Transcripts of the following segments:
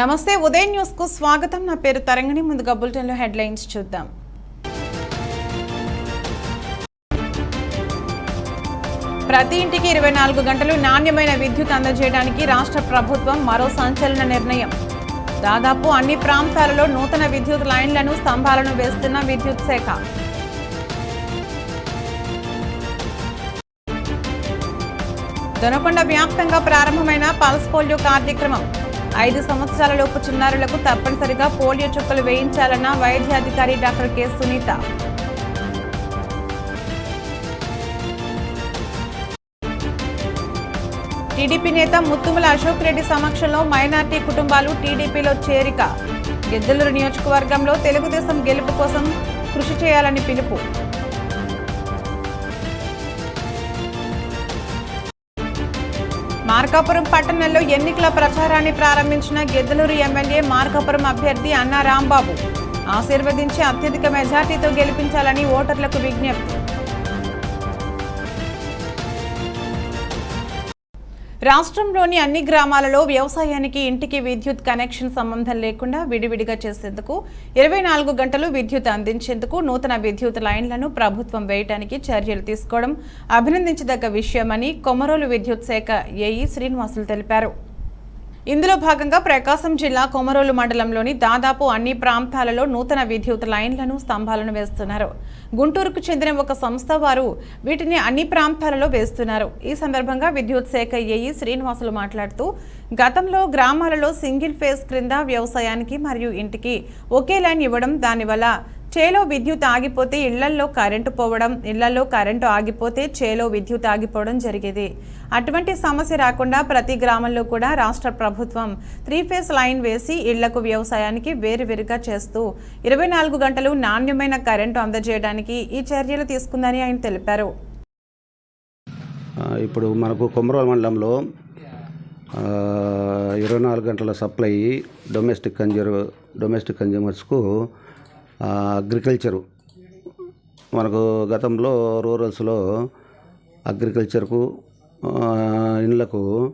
నమస్తే ఉదయం న్యూస్కు స్వాగతం. నా పేరు తరంగిణి. ముందుగా బులెటిన్లో హెడ్లైన్స్ చూద్దాం. ప్రతి ఇంటికి ఇరవై నాలుగు గంటలు నాణ్యమైన విద్యుత్ అందజేయడానికి రాష్ట్ర ప్రభుత్వం మరో సంచలన నిర్ణయం. దాదాపు అన్ని ప్రాంతాలలో నూతన విద్యుత్ లైన్లను స్తంభాలను వేస్తున్న విద్యుత్ శాఖ. దొనకొండ వ్యాప్తంగా ప్రారంభమైన పల్స్ పోలియో కార్యక్రమం. ఐదు సంవత్సరాలలోపు చిన్నారులకు తప్పనిసరిగా పోలియో చుక్కలు వేయించాలన్న వైద్యాధికారి డాక్టర్ కె. సునీత. టీడీపీ నేత ముత్తుముల అశోక్ రెడ్డి సమక్షంలో మైనార్టీ కుటుంబాలు టీడీపీలో చేరిక. గిద్దలూరు నియోజకవర్గంలో తెలుగుదేశం గెలుపు కోసం కృషి చేయాలని పిలుపు. మార్కాపురం పట్టణంలో ఎన్నికల ప్రచారాన్ని ప్రారంభించిన గిద్దలూరు ఎమ్మెల్యే మార్కాపురం అభ్యర్థి అన్నా రాంబాబు. ఆశీర్వదించి అత్యధిక మెజార్టీతో గెలిపించాలని ఓటర్లకు విజ్ఞప్తి. రాష్ట్రంలోని అన్ని గ్రామాలలో వ్యవసాయానికి ఇంటికి విద్యుత్ కనెక్షన్ సంబంధం లేకుండా విడివిడిగా చేసేందుకు ఇరవై నాలుగు గంటలు విద్యుత్ అందించేందుకు నూతన విద్యుత్ లైన్లను ప్రభుత్వం వేయడానికి చర్యలు తీసుకోవడం అభినందించదగ్గ విషయమని కొమరోలు విద్యుత్ శాఖ ఏఈ శ్రీనివాసులు తెలిపారు. ఇందులో భాగంగా ప్రకాశం జిల్లా కొమరోలు మండలంలోని దాదాపు అన్ని ప్రాంతాలలో నూతన విద్యుత్ లైన్లను స్తంభాలను వేస్తున్నారు. గుంటూరుకు చెందిన ఒక సంస్థ వారు వీటిని అన్ని ప్రాంతాలలో వేస్తున్నారు. ఈ సందర్భంగా విద్యుత్ శాఖ ఏఈ శ్రీనివాసులు మాట్లాడుతూ గతంలో గ్రామాలలో సింగిల్ ఫేజ్ క్రింద వ్యవసాయానికి మరియు ఇంటికి ఒకే లైన్ ఇవ్వడం దానివల్ల చేలో విద్యుత్ ఆగిపోతే ఇళ్ళల్లో కరెంటు పోవడం ఇళ్ళలో కరెంటు ఆగిపోతే చేలో విద్యుత్ ఆగిపోవడం జరిగేది. అటువంటి సమస్య రాకుండా ప్రతి గ్రామంలో కూడా రాష్ట్ర ప్రభుత్వం త్రీ ఫేస్ లైన్ వేసి ఇళ్ళకు వ్యవసాయానికి వేరువేరుగా చేస్తూ ఇరవై నాలుగు గంటలు నాణ్యమైన కరెంటు అందజేయడానికి ఈ చర్యలు తీసుకుందని ఆయన తెలిపారు. ఇప్పుడు మనకు కొమరోలు మండలంలో ఇరవై నాలుగు గంటల సప్లై డొమెస్టిక్ కన్జ్యూర్ డొమెస్టిక్ కన్జ్యూమర్స్కు అగ్రికల్చరు. మనకు గతంలో రూరల్స్లో అగ్రికల్చర్కు ఇండ్లకు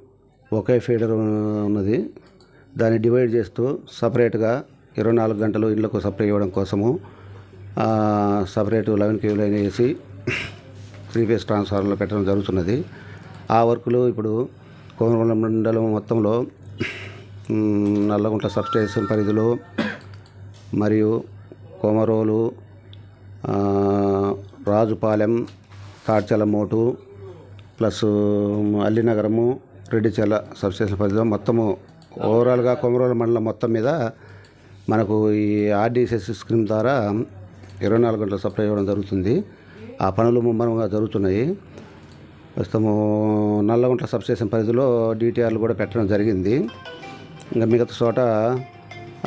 ఒకే ఫీడర్ ఉన్నది. దాన్ని డివైడ్ చేస్తూ సపరేట్గా ఇరవై నాలుగు గంటలు ఇళ్ళకు సప్లై ఇవ్వడం కోసము సపరేట్ లెవెన్ కేవీ లైన్ వేసి త్రీ ఫేస్ ట్రాన్స్ఫార్మర్లు పెట్టడం జరుగుతున్నది. ఆ వర్కులు ఇప్పుడు కోమరవరం మండలం మొత్తంలో నల్లగుంట సబ్ సబ్స్టేషన్ పరిధిలో మరియు కొమరోలు రాజుపాలెం కాడ్చలమోటు ప్లస్ అల్లినగరము రెడ్డిచెల సబ్స్టేషన్ పరిధిలో మొత్తము ఓవరాల్గా కొమరోలు మండలం మొత్తం మీద మనకు ఈ ఆర్డీసెస్ స్కీమ్ ద్వారా ఇరవై నాలుగు గంటల సప్లై ఇవ్వడం జరుగుతుంది. ఆ పనులు ముమ్మరంగా జరుగుతున్నాయి. ప్రస్తుతము నల్లగుంట్ల సబ్స్టేషన్ పరిధిలో డిటిఆర్లు కూడా పెట్టడం జరిగింది. ఇంకా మిగతా చోట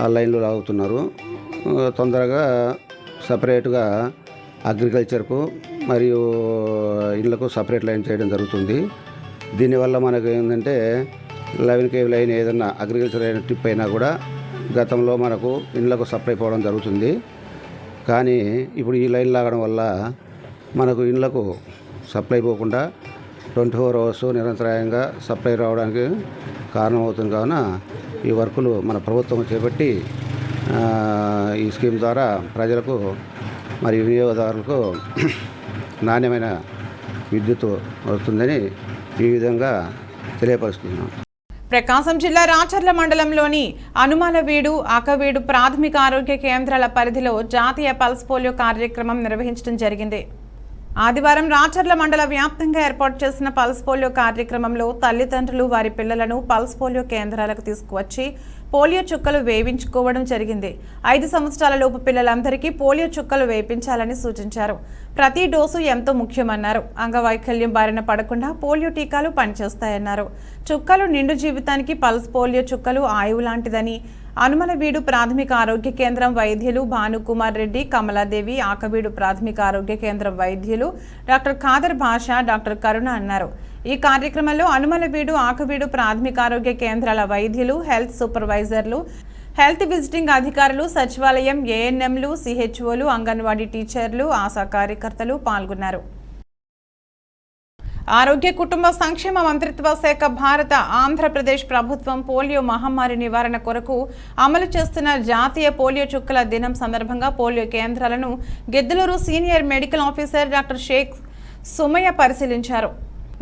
ఆ లైన్లు లాగుతున్నారు. తొందరగా సపరేట్గా అగ్రికల్చర్కు మరియు ఇళ్ళకు సపరేట్ లైన్ చేయడం జరుగుతుంది. దీనివల్ల మనకు ఏంటంటే లెవెన్ కేవీ లైన్ ఏదన్నా అగ్రికల్చర్ అయిన టిప్ అయినా కూడా గతంలో మనకు ఇళ్ళకు సప్లై పోవడం జరుగుతుంది. కానీ ఇప్పుడు ఈ లైన్ లాగడం వల్ల మనకు ఇళ్ళకు సప్లై పోకుండా ట్వంటీ ఫోర్ అవర్స్ నిరంతరాయంగా సప్లై రావడానికి కారణమవుతుంది. కావున ఈ వర్కులు మన ప్రభుత్వం చేపట్టి ఈ స్కీమ్ ద్వారా ప్రజలకు మరియు వినియోగదారులకు నాణ్యమైన విద్యుత్ వస్తుందని ఈ విధంగా తెలియపరుస్తున్నాం. ప్రకాశం జిల్లా రాచర్ల మండలంలోని అనుమాలవీడు ఆకవీడు ప్రాథమిక ఆరోగ్య కేంద్రాల పరిధిలో జాతీయ పల్స్ పోలియో కార్యక్రమం నిర్వహించడం జరిగింది. ఆదివారం రాచర్ల మండల వ్యాప్తంగా ఏర్పాటు చేసిన పల్స్ పోలియో కార్యక్రమంలో తల్లిదండ్రులు వారి పిల్లలను పల్స్ పోలియో కేంద్రాలకు తీసుకువచ్చి పోలియో చుక్కలు వేయించుకోవడం జరిగింది. ఐదు సంవత్సరాల లోపు పిల్లలందరికీ పోలియో చుక్కలు వేయించాలని సూచించారు. ప్రతి డోసు ఎంతో ముఖ్యమన్నారు. అంగవైకల్యం బారిన పడకుండా పోలియో టీకాలు పనిచేస్తాయన్నారు. చుక్కలు నిండు జీవితానికి పల్స్ పోలియో చుక్కలు ఆయువు లాంటిదని అనుమలవీడు ప్రాథమిక ఆరోగ్య కేంద్రం వైద్యులు భానుకుమార్ రెడ్డి కమలాదేవి ఆకవీడు ప్రాథమిక ఆరోగ్య కేంద్రం వైద్యులు డాక్టర్ ఖాదర్ భాష డాక్టర్ కరుణ అన్నారు. ఈ కార్యక్రమంలో అనుమలవీడు ఆకబీడు ప్రాథమిక ఆరోగ్య కేంద్రాల వైద్యులు హెల్త్ సూపర్వైజర్లు హెల్త్ విజిటింగ్ అధికారులు సచివాలయం ఏఎన్ఎంలు సిహెచ్ఓలు అంగన్వాడీ టీచర్లు ఆశా కార్యకర్తలు పాల్గొన్నారు. ఆరోగ్య కుటుంబ సంక్షేమ మంత్రిత్వ శాఖ భారత ఆంధ్రప్రదేశ్ ప్రభుత్వం పోలియో మహమ్మారి నివారణ కొరకు అమలు చేస్తున్న జాతీయ పోలియో చుక్కల దినం సందర్భంగా పోలియో కేంద్రాలను Giddalur senior medical officer doctor Shaik Sumaiya పరిశీలించారు.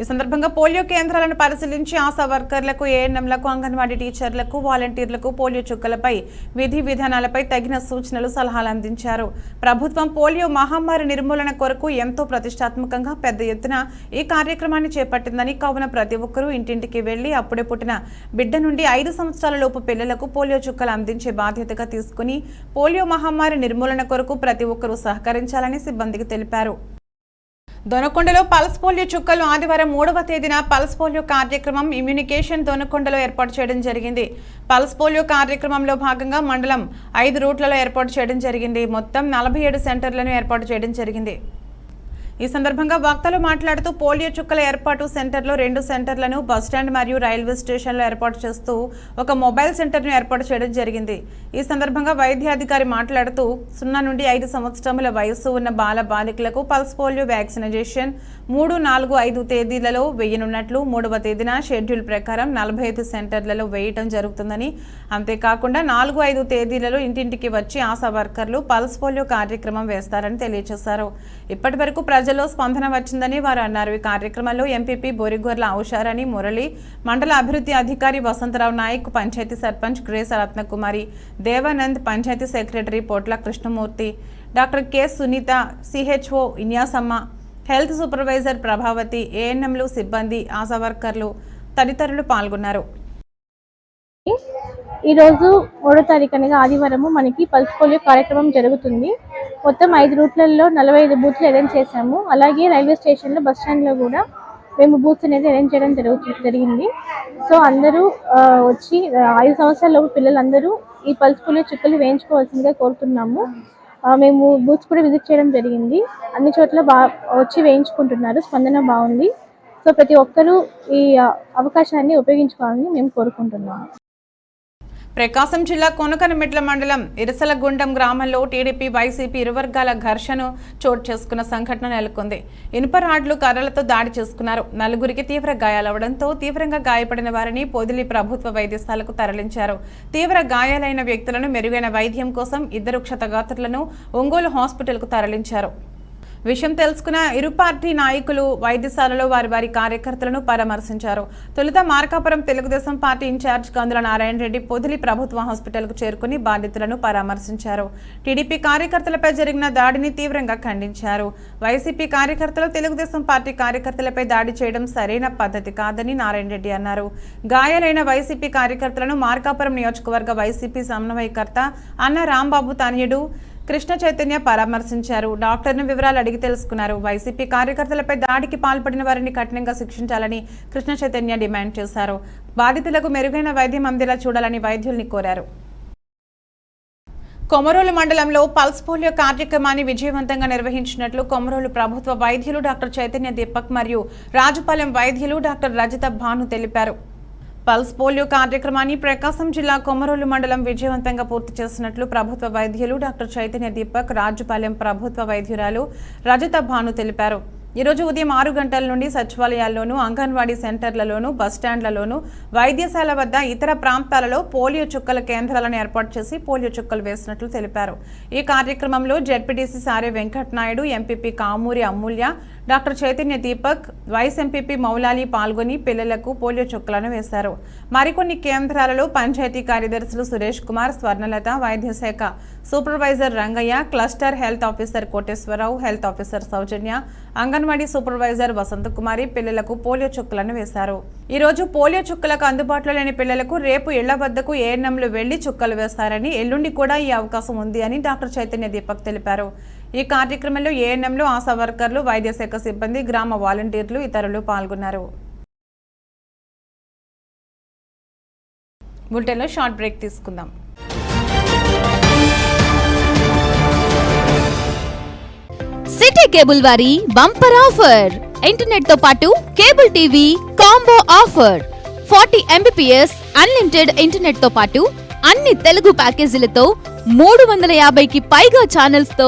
ఈ సందర్భంగా పోలియో కేంద్రాలను పరిశీలించి ఆశా వర్కర్లకు ఏఎన్ఎంలకు అంగన్వాడీ టీచర్లకు వాలంటీర్లకు పోలియో చుక్కలపై విధి విధానాలపై తగిన సూచనలు సలహాలు అందించారు. ప్రభుత్వం పోలియో మహమ్మారి నిర్మూలన కొరకు ఎంతో ప్రతిష్టాత్మకంగా పెద్ద ఎత్తున ఈ కార్యక్రమాన్ని చేపట్టిందని కావున ప్రతి ఒక్కరూ ఇంటింటికి వెళ్ళి అప్పుడే పుట్టిన బిడ్డ నుండి ఐదు సంవత్సరాల లోపు పిల్లలకు పోలియో చుక్కలు అందించే బాధ్యతగా తీసుకుని పోలియో మహమ్మారి నిర్మూలన కొరకు ప్రతి ఒక్కరూ సహకరించాలని సిబ్బందికి తెలిపారు. దొనకొండలో పల్స్ పోలియో చుక్కలు ఆదివారం మూడవ తేదీన పల్స్ పోలియో కార్యక్రమం ఇమ్యూనికేషన్ దొనకొండలో ఏర్పాటు చేయడం జరిగింది. పల్స్ పోలియో కార్యక్రమంలో భాగంగా మండలం ఐదు రూట్లలో ఏర్పాటు చేయడం జరిగింది. మొత్తం నలభై ఏడు సెంటర్లను ఏర్పాటు చేయడం జరిగింది. ఈ సందర్భంగా వక్తలు మాట్లాడుతూ పోలియో చుక్కల ఏర్పాటు సెంటర్లో రెండు సెంటర్లను బస్టాండ్ మరియు రైల్వే స్టేషన్లో ఏర్పాటు చేస్తూ ఒక మొబైల్ సెంటర్ను ఏర్పాటు చేయడం జరిగింది. ఈ సందర్భంగా వైద్యాధికారి మాట్లాడుతూ సున్నా నుండి ఐదు సంవత్సరముల వయస్సు ఉన్న బాల బాలికలకు పల్స్ పోలియో వ్యాక్సినైజేషన్ మూడు నాలుగు ఐదు తేదీలలో వేయనున్నట్లు మూడవ తేదీన షెడ్యూల్ ప్రకారం నలభై ఐదు సెంటర్లలో వేయటం జరుగుతుందని. అంతేకాకుండా నాలుగు ఐదు తేదీలలో ఇంటింటికి వచ్చి ఆశా వర్కర్లు పల్స్ పోలియో కార్యక్రమం వేస్తారని తెలియజేశారు ఇప్పటి వరకు ప్రజల్లో స్పందన వచ్చిందని వారు అన్నారు. ఈ కార్యక్రమంలో ఎంపీపీ బోరిగొర్ల ఔషారాణి మురళి మండల అభివృద్ధి అధికారి Vasantharao Nayak panchayat sarpanch Grace Ratnakumari Devanand panchayat secretary Potla Krishnamurthy doctor K Sunitha CHO Inyasamma health supervisor Prabhavathi ఏఎన్ఎంలు సిబ్బంది ఆశా వర్కర్లు తదితరులు పాల్గొన్నారు. ఈరోజు మూడో తారీఖు అనగా ఆదివారము మనకి పల్స్ పోలియో కార్యక్రమం జరుగుతుంది. మొత్తం ఐదు రూట్లలో నలభై ఐదు బూత్లు అరేంజ్ చేశాము. అలాగే రైల్వే స్టేషన్లో బస్ స్టాండ్లో కూడా మేము బూత్స్ అనేది అరేంజ్ చేయడం జరుగుతుంది జరిగింది. సో అందరూ వచ్చి ఐదు ఐదు సంవత్సరాలలోపు పిల్లలందరూ ఈ పల్స్ పోలియో చుక్కలు వేయించుకోవాల్సిందిగా కోరుతున్నాము. మేము బూత్స్ కూడా విజిట్ చేయడం జరిగింది. అన్ని చోట్ల బా వచ్చి వేయించుకుంటున్నారు. స్పందన బాగుంది. సో ప్రతి ఒక్కరూ ఈ అవకాశాన్ని ఉపయోగించుకోవాలని మేము కోరుకుంటున్నాము. ప్రకాశం జిల్లా కొనకనమిట్ల మండలం ఇరసలగుండం గ్రామంలో టీడీపీ వైసీపీ ఇరువర్గాల ఘర్షణ చోటు చేసుకున్న సంఘటన నెలకొంది. ఇనుప రాడ్లు కర్రలతో దాడి చేసుకున్నారు. నలుగురికి తీవ్ర గాయాలవడంతో తీవ్రంగా గాయపడిన వారిని పొదిలి ప్రభుత్వ వైద్యశాలకు తరలించారు. తీవ్ర గాయాలైన వ్యక్తులను మెరుగైన వైద్యం కోసం ఇద్దరు క్షతగాత్రులను ఒంగోలు హాస్పిటల్కు తరలించారు. విషయం తెలుసుకున్న ఇరు పార్టీ నాయకులు వైద్యశాలలో వారి వారి కార్యకర్తలను పరామర్శించారు. తొలుత Markapuram Telugudesam party in charge Kandula Narayana Reddy Podili ప్రభుత్వ హాస్పిటల్కు చేరుకుని బాధితులను పరామర్శించారు. టీడీపీ కార్యకర్తలపై జరిగిన దాడిని తీవ్రంగా ఖండించారు. వైసీపీ కార్యకర్తలు తెలుగుదేశం పార్టీ కార్యకర్తలపై దాడి చేయడం సరైన పద్ధతి కాదని నారాయణ రెడ్డి అన్నారు. గాయాలైన వైసీపీ కార్యకర్తలను మార్కాపురం నియోజకవర్గ వైసీపీ సమన్వయకర్త అన్న రాంబాబు తనయుడు కృష్ణ చైతన్య పరామర్శించారు. డాక్టర్ను వివరాలు అడిగి తెలుసుకున్నారు. వైసీపీ కార్యకర్తలపై దాడికి పాల్పడిన వారిని కఠినంగా శిక్షించాలని కృష్ణ చైతన్య డిమాండ్ చేశారు. బాధితులకు మెరుగైన వైద్యం అందేలా చూడాలని వైద్యుల్ని కోరారు. కొమరోలు మండలంలో పల్స్ పోలియో కార్యక్రమాన్ని విజయవంతంగా నిర్వహించినట్లు కొమరోలు ప్రభుత్వ వైద్యులు డాక్టర్ చైతన్య దీపక్ మరియు రాజుపాలెం వైద్యులు డాక్టర్ రజిత భాను తెలిపారు. పల్స్ పోలియో కార్యక్రమాన్ని ప్రకాశం జిల్లా కొమరోలు మండలం విజయవంతంగా పూర్తి చేసినట్లు ప్రభుత్వ వైద్యులు డాక్టర్ చైతన్య దీపక్ రాజుపాలెం ప్రభుత్వ వైద్యురాలు రజత భాను తెలిపారు. ఈరోజు ఉదయం ఆరు గంటల నుండి సచివాలయాల్లోనూ అంగన్వాడీ సెంటర్లలోనూ బస్టాండ్లలోనూ వైద్యశాల వద్ద ఇతర ప్రాంతాలలో పోలియో చుక్కల కేంద్రాలను ఏర్పాటు చేసి పోలియో చుక్కలు వేసినట్లు తెలిపారు. ఈ కార్యక్రమంలో ZPTC Sare Venkatanaidu MPP Kamuri Amulya doctor Chaitanya Deepak vice MPP Moulali పాల్గొని పిల్లలకు పోలియో చుక్కలను వేశారు. మరికొన్ని కేంద్రాలలో పంచాయతీ కార్యదర్శులు సురేష్ కుమార్ స్వర్ణలత వైద్య శాఖ supervisor Rangaiah cluster health officer Koteswararao health officer Soujanya anganwadi supervisor Vasanthakumari పిల్లలకు పోలియో చుక్కలను వేశారు. ఈ రోజు పోలియో చుక్కలకు అందుబాటులో లేని పిల్లలకు రేపు ఇళ్ళ వద్దకు ఏఎన్ఎంలు వెళ్ళి చుక్కలు వేస్తారని ఎల్లుండి కూడా ఈ అవకాశం ఉంది అని డాక్టర్ చైతన్య దీపక్ తెలిపారు. ఈ కార్యక్రమంలో ఏఎన్ఎంలు ఆశా వర్కర్లు వైద్య శాఖ సిబ్బంది గ్రామ వాలంటీర్లు ఇతరులు పాల్గొన్నారు. బులెటిన్లో షార్ట్ బ్రేక్ తీసుకుందాం. సిటీ కేబుల్ వారి బంపర్ ఆఫర్. ఇంటర్నెట్తో పాటు cable TV combo offer. Forty MBPS unlimited ఇంటర్నెట్తో పాటు అన్ని తెలుగు ప్యాకేజీలతో మూడు వందల యాభైకి పైగా ఛానల్స్తో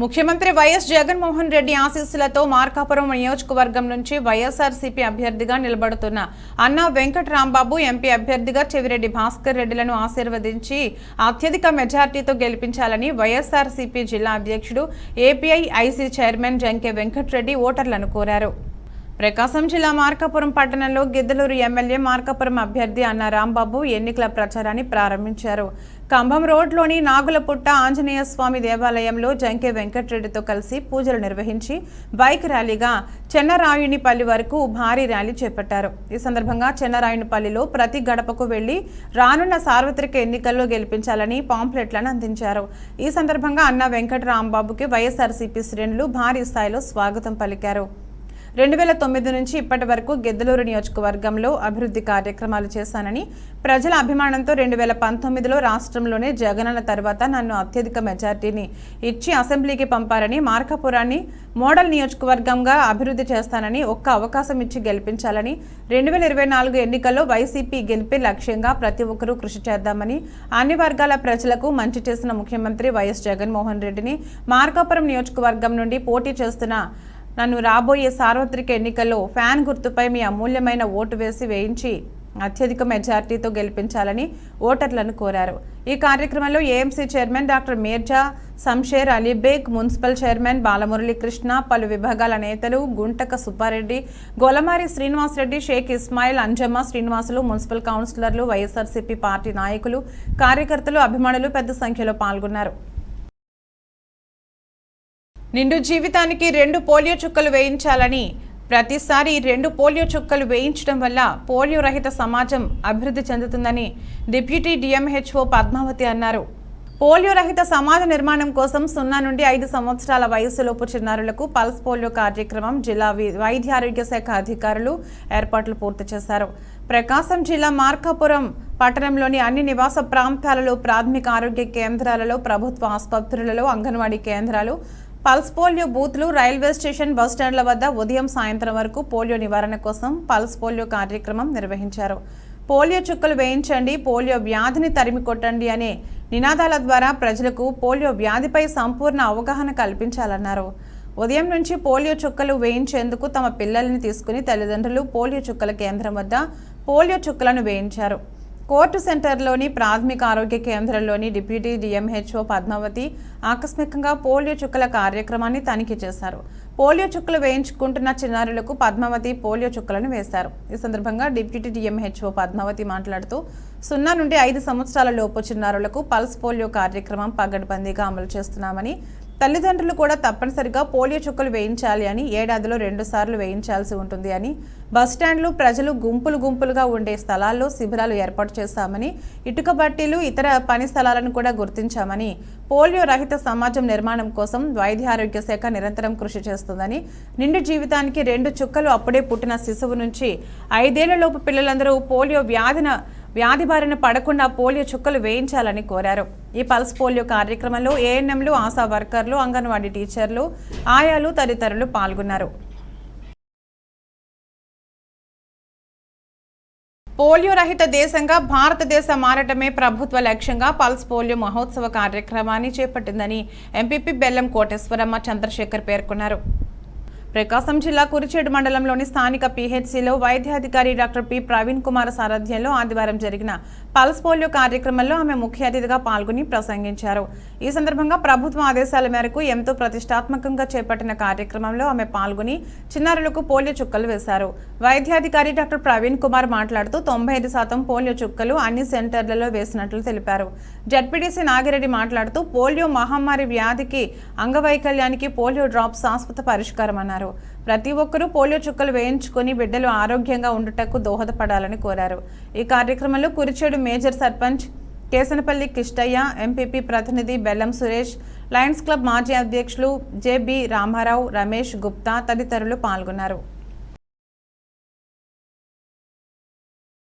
ముఖ్యమంత్రి వైఎస్ జగన్మోహన్ రెడ్డి ఆశీస్సులతో మార్కాపురం నియోజకవర్గం నుంచి వైఎస్ఆర్సీపీ అభ్యర్థిగా నిలబడుతున్న అన్నా వెంకట రాంబాబు ఎంపీ అభ్యర్థిగా చెవిరెడ్డి భాస్కర్ రెడ్డిలను ఆశీర్వదించి అత్యధిక మెజార్టీతో గెలిపించాలని వైఎస్ఆర్సీపీ జిల్లా అధ్యక్షుడు API IC chairman Janke Venkatareddy ఓటర్లను కోరారు. ప్రకాశం జిల్లా మార్కాపురం పట్టణంలో గిద్దలూరు ఎమ్మెల్యే మార్కాపురం అభ్యర్థి అన్న రాంబాబు ఎన్నికల ప్రచారాన్ని ప్రారంభించారు. కంభం రోడ్లోని నాగులపుట్ట ఆంజనేయ స్వామి దేవాలయంలో జంకే వెంకటరెడ్డితో కలిసి పూజలు నిర్వహించి బైక్ ర్యాలీగా చెన్నరాయునిపల్లి వరకు భారీ ర్యాలీ చేపట్టారు. ఈ సందర్భంగా చెన్నరాయునిపల్లిలో ప్రతి గడపకు వెళ్ళి రానున్న సార్వత్రిక ఎన్నికల్లో గెలిపించాలని పాంప్లెట్లను అందించారు. ఈ సందర్భంగా అన్న వెంకట రాంబాబుకి వైఎస్ఆర్సీపీ శ్రేణులు భారీ స్థాయిలో స్వాగతం పలికారు. రెండు వేల తొమ్మిది నుంచి ఇప్పటి వరకు గెద్దలూరు నియోజకవర్గంలో అభివృద్ధి కార్యక్రమాలు చేశానని ప్రజల అభిమానంతో రెండు వేల పంతొమ్మిదిలో రాష్ట్రంలోనే జగనన్న తర్వాత నన్ను అత్యధిక మెజార్టీని ఇచ్చి అసెంబ్లీకి పంపారని మార్కాపురాన్ని మోడల్ నియోజకవర్గంగా అభివృద్ధి చేస్తానని ఒక్క అవకాశం ఇచ్చి గెలిపించాలని రెండు వేల ఇరవై నాలుగు ఎన్నికల్లో వైసీపీ గెలిపే లక్ష్యంగా ప్రతి ఒక్కరూ కృషి చేద్దామని అన్ని వర్గాల ప్రజలకు మంచి చేసిన ముఖ్యమంత్రి వైఎస్ జగన్మోహన్ రెడ్డిని మార్కాపురం నియోజకవర్గం నుండి పోటీ చేస్తున్న నన్ను రాబోయే సార్వత్రిక ఎన్నికల్లో ఫ్యాన్ గుర్తుపై మీ అమూల్యమైన ఓటు వేసి వేయించి అత్యధిక మెజార్టీతో గెలిపించాలని ఓటర్లను కోరారు. ఈ కార్యక్రమంలో AMC chairman doctor Mirza Samsher Alibeg municipal chairman Balamuralikrishna పలు విభాగాల నేతలు గుంటక సుబ్బారెడ్డి గొలమారి శ్రీనివాసరెడ్డి షేక్ ఇస్మాయిల్ అంజమ్మ శ్రీనివాసులు మున్సిపల్ కౌన్సిలర్లు వైఎస్ఆర్సీపీ పార్టీ నాయకులు కార్యకర్తలు అభిమానులు పెద్ద సంఖ్యలో పాల్గొన్నారు. నిండు జీవితానికి రెండు పోలియో చుక్కలు వేయించాలని ప్రతిసారి రెండు పోలియో చుక్కలు వేయించడం వల్ల పోలియో రహిత సమాజం అభివృద్ధి చెందుతుందని డిప్యూటీ డిఎంహెచ్ఓ పద్మావతి అన్నారు. పోలియో రహిత సమాజ నిర్మాణం కోసం సున్నా నుండి ఐదు సంవత్సరాల వయసులోపు చిన్నారులకు పల్స్ పోలియో కార్యక్రమం జిల్లా వి- వైద్య ఆరోగ్య శాఖ అధికారులు ఏర్పాట్లు పూర్తి చేశారు. ప్రకాశం జిల్లా మార్కాపురం పట్టణంలోని అన్ని నివాస ప్రాంతాలలో ప్రాథమిక ఆరోగ్య కేంద్రాలలో ప్రభుత్వ ఆసుపత్రులలో అంగన్వాడీ కేంద్రాలు పల్స్ పోలియో బూత్లు రైల్వే స్టేషన్ బస్ స్టాండ్ల వద్ద ఉదయం సాయంత్రం వరకు పోలియో నివారణ కోసం పల్స్ పోలియో కార్యక్రమం నిర్వహించారు. పోలియో చుక్కలు వేయించండి పోలియో వ్యాధిని తరిమి కొట్టండి అనే నినాదాల ద్వారా ప్రజలకు పోలియో వ్యాధిపై సంపూర్ణ అవగాహన కల్పించాలన్నారు. ఉదయం నుంచి పోలియో చుక్కలు వేయించేందుకు తమ పిల్లల్ని తీసుకుని తల్లిదండ్రులు పోలియో చుక్కల కేంద్రం వద్ద పోలియో చుక్కలను వేయించారు. కోర్టు సెంటర్లోని ప్రాథమిక ఆరోగ్య కేంద్రంలోని డిప్యూటీ డిఎంహెచ్ఓ పద్మావతి ఆకస్మికంగా పోలియో చుక్కల కార్యక్రమాన్ని తనిఖీ చేశారు. పోలియో చుక్కలు వేయించుకుంటున్న చిన్నారులకు పద్మావతి పోలియో చుక్కలను వేశారు. ఈ సందర్భంగా డిప్యూటీ డిఎంహెచ్ఓ పద్మావతి మాట్లాడుతూ సున్నా నుండి ఐదు సంవత్సరాల లోపు చిన్నారులకు పల్స్ పోలియో కార్యక్రమం పగడ్బందీగా అమలు చేస్తున్నామని తల్లిదండ్రులు కూడా తప్పనిసరిగా పోలియో చుక్కలు వేయించాలి అని ఏడాదిలో రెండు సార్లు వేయించాల్సి ఉంటుంది అని బస్టాండ్లు ప్రజలు గుంపులు గుంపులుగా ఉండే స్థలాల్లో శిబిరాలు ఏర్పాటు చేశామని ఇటుక బట్టీలు ఇతర పని స్థలాలను కూడా గుర్తించామని పోలియో రహిత సమాజం నిర్మాణం కోసం వైద్య ఆరోగ్య శాఖ నిరంతరం కృషి చేస్తుందని నిండు జీవితానికి రెండు చుక్కలు అప్పుడే పుట్టిన శిశువు నుంచి ఐదేళ్ళలోపు పిల్లలందరూ పోలియో వ్యాధిన వ్యాధి బారిన పడకుండా పోలియో చుక్కలు వేయించాలని కోరారు. ఈ పల్స్ పోలియో కార్యక్రమంలో ఏఎన్ఎంలు ఆశా వర్కర్లు అంగన్వాడీ టీచర్లు ఆయాలు తదితరులు పాల్గొన్నారు. పోలియో రహిత దేశంగా భారతదేశం మారటమే ప్రభుత్వ లక్ష్యంగా పల్స్ పోలియో మహోత్సవ కార్యక్రమాన్ని చేపట్టిందని ఎంపీపీ బెల్లం కోటేశ్వరమ్మ చంద్రశేఖర్ పేర్కొన్నారు. ప్రకాశం జిల్లా కురిచేడు మండలంలోని స్థానిక పీహెచ్సిలో వైద్యాధికారి డాక్టర్ పి. ప్రవీణ్ కుమార్ సారథ్యంలో ఆదివారం జరిగిన పల్స్ పోలియో కార్యక్రమంలో ఆమె ముఖ్య అతిథిగా పాల్గొని ప్రసంగించారు. ఈ సందర్భంగా ప్రభుత్వ ఆదేశాల మేరకు ఎంతో ప్రతిష్టాత్మకంగా చేపట్టిన కార్యక్రమంలో ఆమె పాల్గొని చిన్నారులకు పోలియో చుక్కలు వేశారు. వైద్యాధికారి డాక్టర్ ప్రవీణ్ కుమార్ మాట్లాడుతూ తొంభై ఐదు శాతం పోలియో చుక్కలు అన్ని సెంటర్లలో వేసినట్లు తెలిపారు. జడ్పీటీసీ నాగిరెడ్డి మాట్లాడుతూ పోలియో మహమ్మారి వ్యాధికి అంగవైకల్యానికి పోలియో డ్రాప్స్ శాశ్వత పరిష్కారం అన్నారు తెలిపారు ప్రతి ఒక్కరూ పోలియో చుక్కలు వేయించుకుని బిడ్డలు ఆరోగ్యంగా ఉండుటకు దోహదపడాలని కోరారు. ఈ కార్యక్రమంలో కురిచేడు మేజర్ సర్పంచ్ కేసనపల్లి కిష్టయ్య ఎంపీపీ ప్రతినిధి బెల్లం సురేష్ లయన్స్ క్లబ్ మాజీ అధ్యక్షులు జెబి రామారావు రమేష్ గుప్తా తదితరులు పాల్గొన్నారు.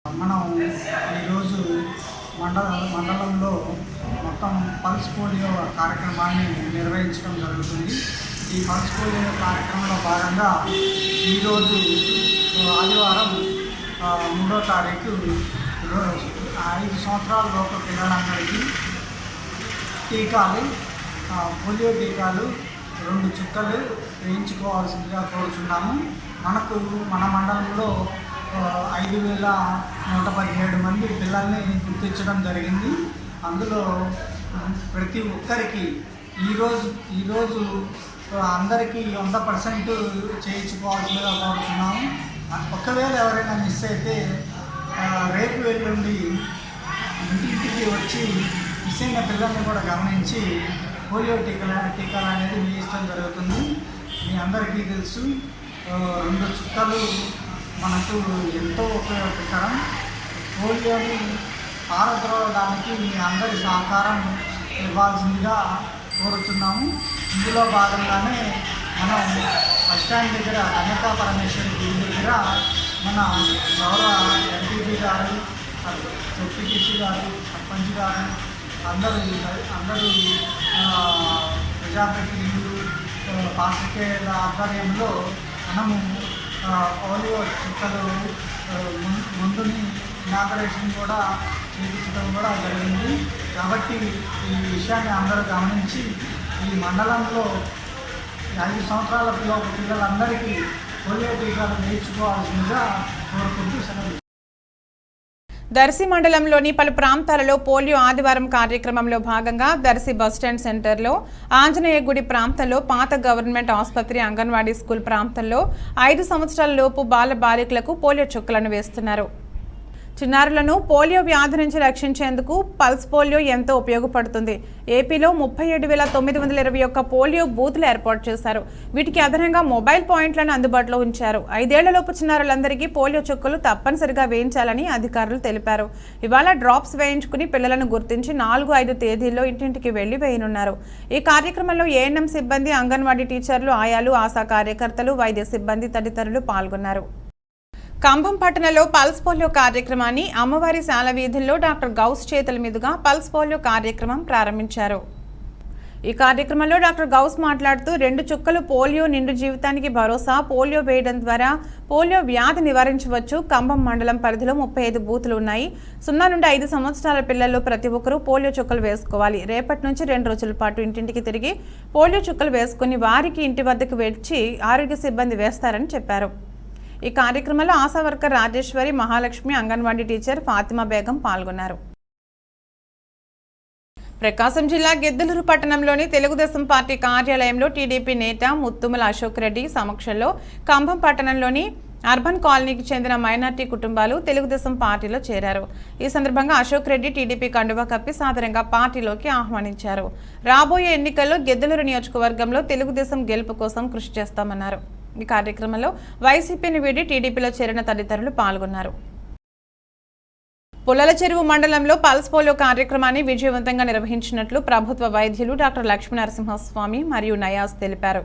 మనం ఈరోజు మండల మండలంలో మొత్తం పల్స్ పోలియో కార్యక్రమాన్ని నిర్వహించడం జరుగుతుంది. ఈ పల్స్ కార్యక్రమంలో భాగంగా ఈరోజు ఆదివారం మూడో తారీఖు ఐదు సంవత్సరాల లోపు పిల్లలందరికీ టీకాలు పోలియో టీకాలు రెండు చుక్కలు వేయించుకోవాల్సిందిగా కోరుచున్నాము. మనకు మన మండలంలో ఐదు వేల నూట పదిహేడు మంది పిల్లల్ని గుర్తించడం జరిగింది. అందులో ప్రతి ఒక్కరికి ఈరోజు ఈరోజు అందరికీ వంద పర్సెంట్ చేయించుకోవాల్సిందిగా కోరుతున్నాము ఒకవేళ ఎవరైనా మిస్ అయితే రేపు వెళ్ళుండి ఇంటింటికి వచ్చి మిస్ అయిన పిల్లల్ని కూడా గమనించి పోలియో టీకాలు టీకాలు అనేది వేయించడం జరుగుతుంది. మీ అందరికీ తెలుసు. రెండు చుక్కలు మనకు ఎంతో ఉపయోగకరం. పోలియోని పారద్రోవడానికి మీ అందరి సహకారం ఇవ్వాల్సిందిగా కోరుతున్నాము ఇందులో భాగంగానే మనం బస్ స్టాండ్ దగ్గర కన్యకా పరమేశ్వరి గుడి దగ్గర మన గౌరవ ఎంపీపీ గారు జెడ్పీటీసీ గారు సర్పంచ్ గారు అందరూ అందరూ ప్రజాప్రతినిధులు పాత్రికేయుల ఆధ్వర్యంలో మనము పోలియో చుక్కలు ముం- ముందుని ఇనాగరేషన్ కూడా చేయించడం కూడా జరిగింది కాబట్టి ఈ విషయాన్ని అందరూ గమనించి ఈ మండలంలో ఐదు సంవత్సరాల పిల్ల పిల్లలందరికీ పోలియో టీకాలు నేర్చుకోవాల్సిందిగా కోరుకుంటూ సెలవు దర్శి మండలంలోని పలు ప్రాంతాలలో పోలియో ఆదివారం కార్యక్రమంలో భాగంగా దర్శి బస్టాండ్ సెంటర్లో ఆంజనేయ గుడి ప్రాంతంలో పాత గవర్నమెంట్ ఆసుపత్రి అంగన్వాడీ స్కూల్ ప్రాంతంలో ఐదు సంవత్సరాల లోపు బాల బాలికలకు పోలియో చుక్కలను వేస్తున్నారు. చిన్నారులను పోలియో వ్యాధి నుంచి రక్షించేందుకు పల్స్ పోలియో ఎంతో ఉపయోగపడుతుంది. ఏపీలో ముప్పై ఏడు వేల తొమ్మిది వందల ఇరవై ఒక్క పోలియో బూత్లు ఏర్పాటు చేశారు. వీటికి అదనంగా మొబైల్ పాయింట్లను అందుబాటులో ఉంచారు. ఐదేళ్ళలోపు చిన్నారులందరికీ పోలియో చుక్కలు తప్పనిసరిగా వేయించాలని అధికారులు తెలిపారు. ఇవాళ డ్రాప్స్ వేయించుకుని పిల్లలను గుర్తించి నాలుగు ఐదు తేదీల్లో ఇంటింటికి వెళ్ళి వేయనున్నారు. ఈ కార్యక్రమంలో ఏఎన్ఎం సిబ్బంది అంగన్వాడీ టీచర్లు ఆయాలు ఆశా కార్యకర్తలు వైద్య సిబ్బంది తదితరులు పాల్గొన్నారు. కంభం పట్టణంలో పల్స్ పోలియో కార్యక్రమాన్ని అమ్మవారి శాల వీధుల్లో డాక్టర్ గౌస్ చేతుల మీదుగా పల్స్ పోలియో కార్యక్రమం ప్రారంభించారు. ఈ కార్యక్రమంలో డాక్టర్ గౌస్ మాట్లాడుతూ రెండు చుక్కలు పోలియో నిండు జీవితానికి భరోసా పోలియో వేయడం ద్వారా పోలియో వ్యాధి నివారించవచ్చు. కంభం మండలం పరిధిలో ముప్పై ఐదు బూతులు ఉన్నాయి. సున్నా నుండి ఐదు సంవత్సరాల పిల్లల్లో ప్రతి ఒక్కరూ పోలియో చుక్కలు వేసుకోవాలి. రేపటి నుంచి రెండు రోజుల పాటు ఇంటింటికి తిరిగి పోలియో చుక్కలు వేసుకుని వారికి ఇంటి వద్దకు వచ్చి ఆరోగ్య సిబ్బంది వేస్తారని చెప్పారు. ఈ కార్యక్రమంలో ఆశా వర్కర్ రాజేశ్వరి మహాలక్ష్మి అంగన్వాడీ టీచర్ ఫాతిమా బేగం పాల్గొన్నారు. ప్రకాశం జిల్లా గిద్దలూరు పట్టణంలోని తెలుగుదేశం పార్టీ కార్యాలయంలో టీడీపీ నేత ముత్తుమల అశోక్ రెడ్డి సమక్షంలో కంభం పట్టణంలోని అర్బన్ కాలనీకి చెందిన మైనార్టీ కుటుంబాలు తెలుగుదేశం పార్టీలో చేరారు. ఈ సందర్భంగా అశోక్ రెడ్డి టీడీపీ కండువా కప్పి సాధారణంగా పార్టీలోకి ఆహ్వానించారు. రాబోయే ఎన్నికల్లో గిద్దలూరు నియోజకవర్గంలో తెలుగుదేశం గెలుపు కోసం కృషి చేస్తామన్నారు. ఈ కార్యక్రమంలో వైసీపీని వీడి టీడీపీలో చేరిన తదితరులు పాల్గొన్నారు. పుల్లల చెరువు మండలంలో పల్స్ పోలియో కార్యక్రమాన్ని విజయవంతంగా నిర్వహించినట్లు ప్రభుత్వ వైద్యులు డాక్టర్ లక్ష్మీనరసింహస్వామి మరియు నయాజ్ తెలిపారు.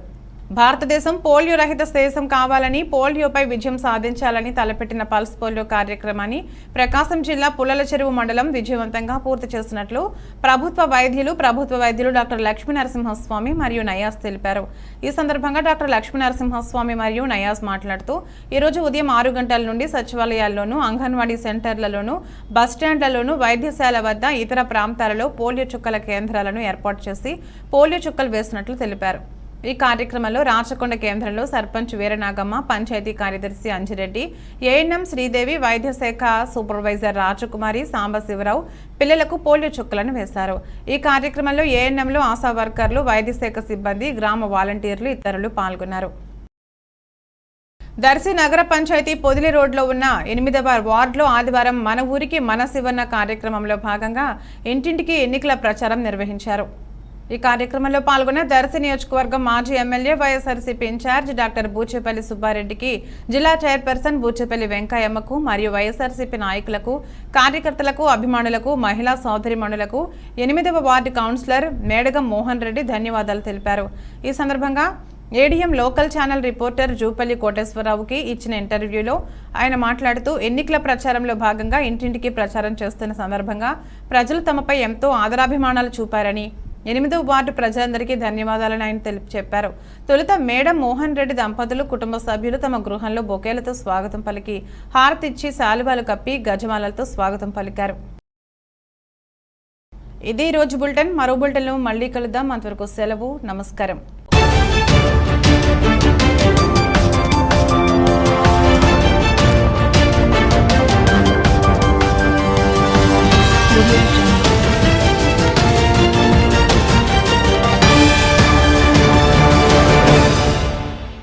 భారతదేశం పోలియో రహిత దేశం కావాలని పోలియోపై విజయం సాధించాలని తలపెట్టిన పల్స్ పోలియో కార్యక్రమాన్ని ప్రకాశం జిల్లా పుల్లల చెరువు మండలం విజయవంతంగా పూర్తి చేసినట్లు ప్రభుత్వ వైద్యులు ప్రభుత్వ వైద్యులు డాక్టర్ లక్ష్మీ నరసింహస్వామి మరియు నయాజ్ తెలిపారు. ఈ సందర్భంగా డాక్టర్ లక్ష్మీ నరసింహస్వామి మరియు నయాజ్ మాట్లాడుతూ ఈరోజు ఉదయం ఆరు గంటల నుండి సచివాలయాల్లోనూ అంగన్వాడీ సెంటర్లలోనూ బస్టాండ్లలోనూ వైద్యశాల వద్ద ఇతర ప్రాంతాలలో పోలియో చుక్కల కేంద్రాలను ఏర్పాటు చేసి పోలియో చుక్కలు వేసినట్లు తెలిపారు. ఈ కార్యక్రమంలో రాచకొండ కేంద్రంలో సర్పంచ్ వీరనాగమ్మ పంచాయతీ కార్యదర్శి అంజిరెడ్డి ఏఎన్ఎం శ్రీదేవి వైద్య శాఖ సూపర్వైజర్ రాజకుమారి సాంబశివరావు పిల్లలకు పోలియో చుక్కలను వేశారు. ఈ కార్యక్రమంలో ఏఎన్ఎంలో ఆశా వర్కర్లు వైద్య శాఖ సిబ్బంది గ్రామ వాలంటీర్లు ఇతరులు పాల్గొన్నారు. దర్శి నగర పంచాయతీ పొదిలి రోడ్లో ఉన్న ఎనిమిదవ వార్డులో ఆదివారం మన ఊరికి మన శివన్న కార్యక్రమంలో భాగంగా ఇంటింటికి ఎన్నికల ప్రచారం నిర్వహించారు. ఈ కార్యక్రమంలో పాల్గొన్న దర్శి నియోజకవర్గం మాజీ MLA YSRCP in charge doctor Buchepalli సుబ్బారెడ్డికి జిల్లా చైర్పర్సన్ బూచేపల్లి వెంకయ్యమ్మకు మరియు వైఎస్ఆర్సీపీ నాయకులకు కార్యకర్తలకు అభిమానులకు మహిళా సోదరిమణులకు ఎనిమిదవ వార్డు కౌన్సిలర్ మేడగం మోహన్ రెడ్డి ధన్యవాదాలు తెలిపారు. ఈ సందర్భంగా ADM local channel reporter Jupalli కోటేశ్వరరావుకి ఇచ్చిన ఇంటర్వ్యూలో ఆయన మాట్లాడుతూ ఎన్నికల ప్రచారంలో భాగంగా ఇంటింటికి ప్రచారం చేస్తున్న సందర్భంగా ప్రజలు తమపై ఎంతో ఆదరాభిమానాలు చూపారని ఎనిమిదో వార్డు ప్రజలందరికీ ధన్యవాదాలను ఆయన తెలిపి చెప్పారు. తొలుత మేడం మోహన్ రెడ్డి దంపతులు కుటుంబ సభ్యులు తమ గృహంలో బొకేలతో స్వాగతం పలికి హారతిచ్చి శాలువాలు కప్పి గజమాలతో స్వాగతం పలికారు. ఇది రోజు బులెటిన్. మరో బులెటిన్ మళ్ళీ కలుద్దాం. అంతవరకు సెలవు నమస్కారం.